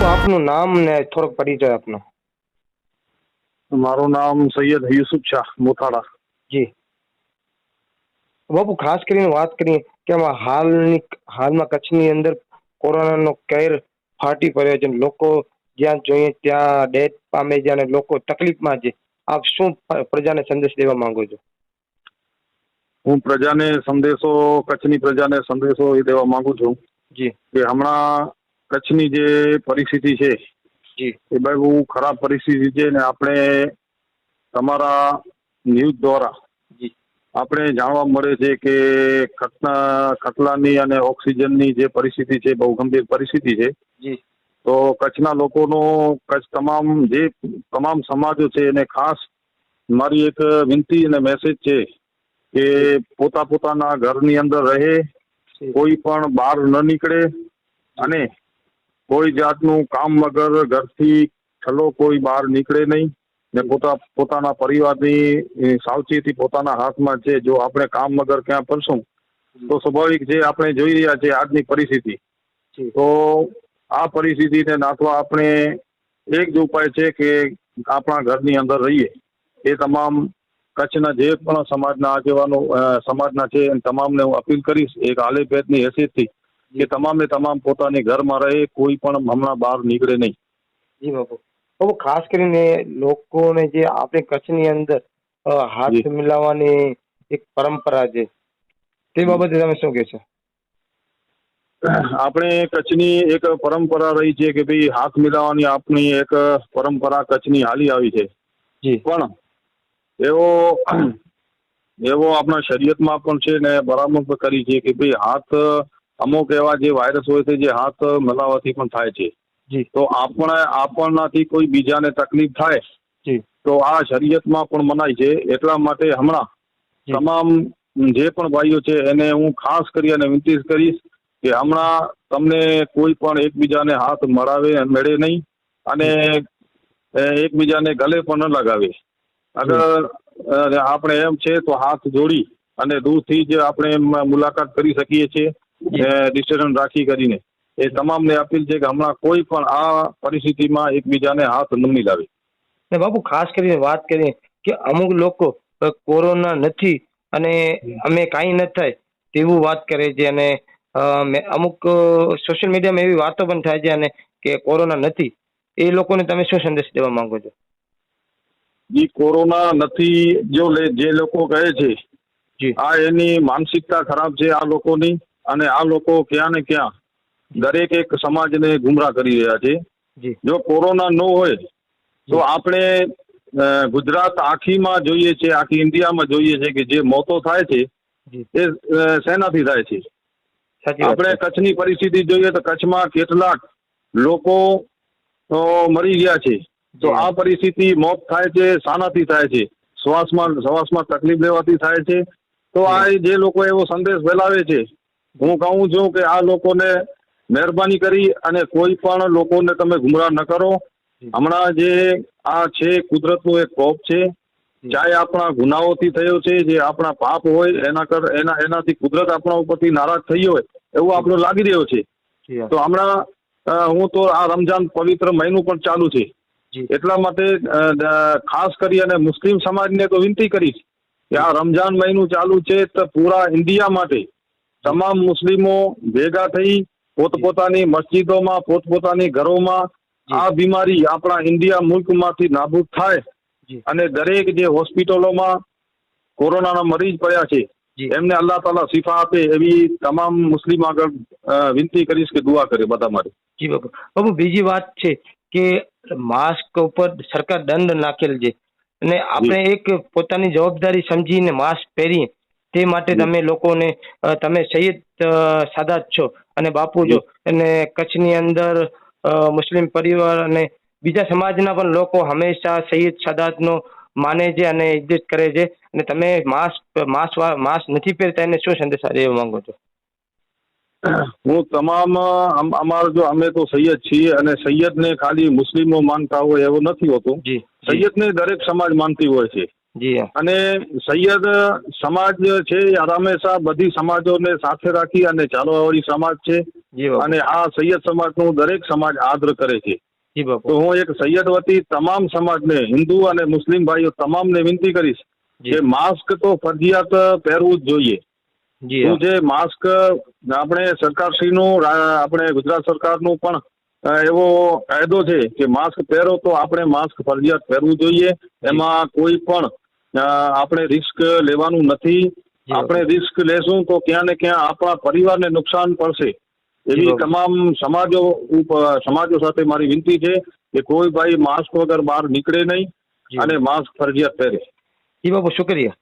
આપનું નામ ને થોડોક પરિચય આપનો. મારું નામ સૈયદ યુસુફ શાહ મોથાડા જી. બાપુ ખાસ કરીને વાત કરીએ કે આમાં હાલની હાલમાં કચ્છની અંદર કોરોનાનો કેર ફાટી પડ્યો છે. લોકો જ્યાં જોઈએ ત્યાં ડેથ પામે છે અને લોકો તકલીફમાં છે. આપ શું પ્રજાને સંદેશ દેવા માંગો છો? હું પ્રજાને સંદેશો કચ્છની પ્રજાને સંદેશો એ દેવા માંગુ છું. જી. કે હમણાં કચ્છની જે પરિસ્થિતિ છે એ ભાઈ બહુ ખરાબ પરિસ્થિતિ છે ને આપણે તમારા ન્યૂઝ દ્વારા આપણે જાણવા મળે છે કે ખતના ખટલાની અને ઓક્સિજનની જે પરિસ્થિતિ છે બહુ ગંભીર પરિસ્થિતિ છે. તો કચ્છના લોકોનો કચ્છ તમામ જે તમામ સમાજો છે એને ખાસ મારી એક વિનંતી અને મેસેજ છે કે પોતા પોતાના ઘરની અંદર રહે કોઈ પણ બહાર ન નીકળે અને કોઈ જાતનું કામ વગર ઘરથી છલો કોઈ બહાર નીકળે નહીં ને પોતા પોતાના પરિવારની સાવચેતી પોતાના હાથમાં છે. જો આપણે કામ વગર ક્યાં ફરશું? તો સ્વાભાવિક છે આપણે જોઈ રહ્યા છે આજની પરિસ્થિતિ. તો આ પરિસ્થિતિને નાથવા આપણે એક જ ઉપાય છે કે આપણા ઘરની અંદર રહીએ. એ તમામ કચ્છના જે પણ સમાજના આગેવાનો સમાજના છે તમામને હું અપીલ કરીશ. એક આલે ભેદની હેસિયતથી કે તમામે તમામ પોતાની ઘરમાં રહે કોઈ પણ હમણાં બહાર નીકળે નહીં. જી બાપુ. બાપુ ખાસ કરીને લોકોને જે આપણે કચ્છની અંદર હાથ મિલાવવાની એક પરંપરા છે તે બાબતે તમે શું કહેશો? આપણે કચ્છની એક પરંપરા રહી છે કે ભાઈ હાથ મિલાવવાની આપણી એક પરંપરા કચ્છની હાલી આવી છે. પણ એવો એવો આપણા શરીયતમાં પણ છે ને બરાબર કરી છે કે ભાઈ હાથ અમુક એવા જે વાયરસ હોય છે જે હાથ મલાવાથી પણ થાય છે. તો આપણે આપણનાથી કોઈ બીજાને તકલીફ થાય જી. તો આ શરીયતમાં પણ મનાય છે. એટલા માટે હમણાં તમામ જે પણ ભાઈઓ છે એને હું ખાસ કરી અને વિનંતી કરીશ કે હમણાં તમને કોઈ પણ એકબીજાને હાથ મળાવે મેળે નહીં અને એકબીજાને ગલે પણ ન લગાવે. અગર આપણે એમ છે તો હાથ જોડી અને દૂરથી જ આપણે એમ મુલાકાત કરી શકીએ છીએ. ડિસ્ટન્સ રાખી કરીને એ તમામને અપીલ છે કે હમણાં કોઈ પણ આ પરિસ્થિતિમાં એકબીજાને હાથ ન મિલાવે. ને બાપુ ખાસ કરીને વાત કરીએ કે અમુક લોકો કોરોના નથી અને અમે કાંઈ ન થાય તેવું વાત કરે છે અને અમુક સોશિયલ મીડિયામાં એવી વાતો પણ થાય છે અને કે કોરોના નથી. એ લોકોને તમે શું સંદેશ દેવા માંગો છો? ઈ કોરોના નથી જો જે લોકો કહે છે જી. આ એની માનસિકતા ખરાબ છે આ લોકોની. અને આ લોકો ક્યાં ને ક્યાં દરેક એક સમાજને ગુમરાહ કરી રહ્યા છે. જો. કોરોના ન હોય તો આપણે ગુજરાત આખીમાં જોઈએ છે આખી ઇન્ડિયામાં જોઈએ છે કે જે મોતો થાય છે એ સેનાથી થાય છે. આપણે કચ્છની પરિસ્થિતિ જોઈએ તો કચ્છમાં કેટલાક લોકો મરી ગયા છે. તો આ પરિસ્થિતિ મોત થાય છે શાનાથી થાય છે. શ્વાસમાં શ્વાસમાં તકલીફ લેવાથી થાય છે. તો આ જે લોકો એવો સંદેશ ફેલાવે છે હું કહું છું કે આ લોકોને મહેરબાની કરી અને કોઈ પણ લોકોને તમે ગુમરાહ ન કરો. હમણાં જે આ છે કુદરતનું એક કોપ છે. ચાહે આપણા ગુનાઓથી થયો છે જે આપણા પાપ હોય એના કર એના એનાથી કુદરત આપણા ઉપરથી નારાજ થઈ હોય એવું આપણે લાગી રહ્યો છે. તો હમણાં હું તો આ રમજાન પવિત્ર મહિનું પણ ચાલુ છે. એટલા માટે ખાસ કરી અને મુસ્લિમ સમાજને તો વિનંતી કરીશ કે આ રમજાન મહિનું ચાલુ છે તો પૂરા ઇન્ડિયા માટે તમામ મુસ્લિમો ભેગા થઈ પોતપોતાની મસ્જિદોમાં પોતપોતાની ઘરોમાં આ બીમારી આપણા ઇન્ડિયા મુલ્કમાંથી નાબૂદ થાય અને દરેક જે હોસ્પિટલોમાં કોરોનાના મરીજ પડ્યા છે એમને અલ્લાહ તાલા શિફા આપે એવી તમામ મુસ્લિમ આગળ વિનંતી કરીશ કે દુઆ કરે બધા માટે. જી બાપુ. બાબુ બીજી વાત છે કે માસ્ક ઉપર સરકાર દંડ નાખેલ છે. અને આપણે એક પોતાની જવાબદારી સમજીને માસ્ક પહેરીએ. તે માટે તમે લોકોને તમે સૈયદ સાદાત છો અને બાપુ છો. અને કચ્છની અંદર મુસ્લિમ પરિવાર અને બીજા સમાજના પણ લોકો હંમેશા સૈયદ સાદાતનો માને છે અને ઇજ્જત કરે છે. અને તમે માસ્ક માસ માસ્ક નથી પહેરતા એને શું સંદેશ દેવા માંગો છો? હું તમામ અમ- અમારો જો અમે તો સૈયદ છીએ અને સૈયદને ખાલી મુસ્લિમો માનતા હોય એવું નથી હોતું. સૈયદને દરેક સમાજ માનતી હોય છે. જી અને સૈયદ સમાજ છે હંમેશા બધી સમાજોને સાથે રાખી અને ચાલવાવાળી સમાજ છે. અને આ સૈયદ સમાજનું દરેક સમાજ આદર કરે છે. તો હું એક સૈયદ વતી તમામ સમાજને હિન્દુ અને મુસ્લિમ ભાઈઓ તમામને વિનંતી કરીશ કે માસ્ક તો ફરજિયાત પહેરવું જ જોઈએ. જી માસ્ક આપણે સરકારશ્રીનું આપણે ગુજરાત સરકારનું પણ એવો કાયદો છે કે માસ્ક પહેરો તો આપણે માસ્ક ફરજિયાત પહેરવું જોઈએ. એમાં કોઈ પણ આપણે રિસ્ક લેવાનું નથી. આપણે રિસ્ક લેશું તો ક્યાં ને ક્યાં આપણા પરિવારને નુકસાન પડશે. એવી તમામ સમાજો સમાજો સાથે મારી વિનંતી છે કે કોઈ ભાઈ માસ્ક વગર બહાર નીકળે નહીં અને માસ્ક ફરજિયાત પહેરે. જી બાપુ શુક્રિયા.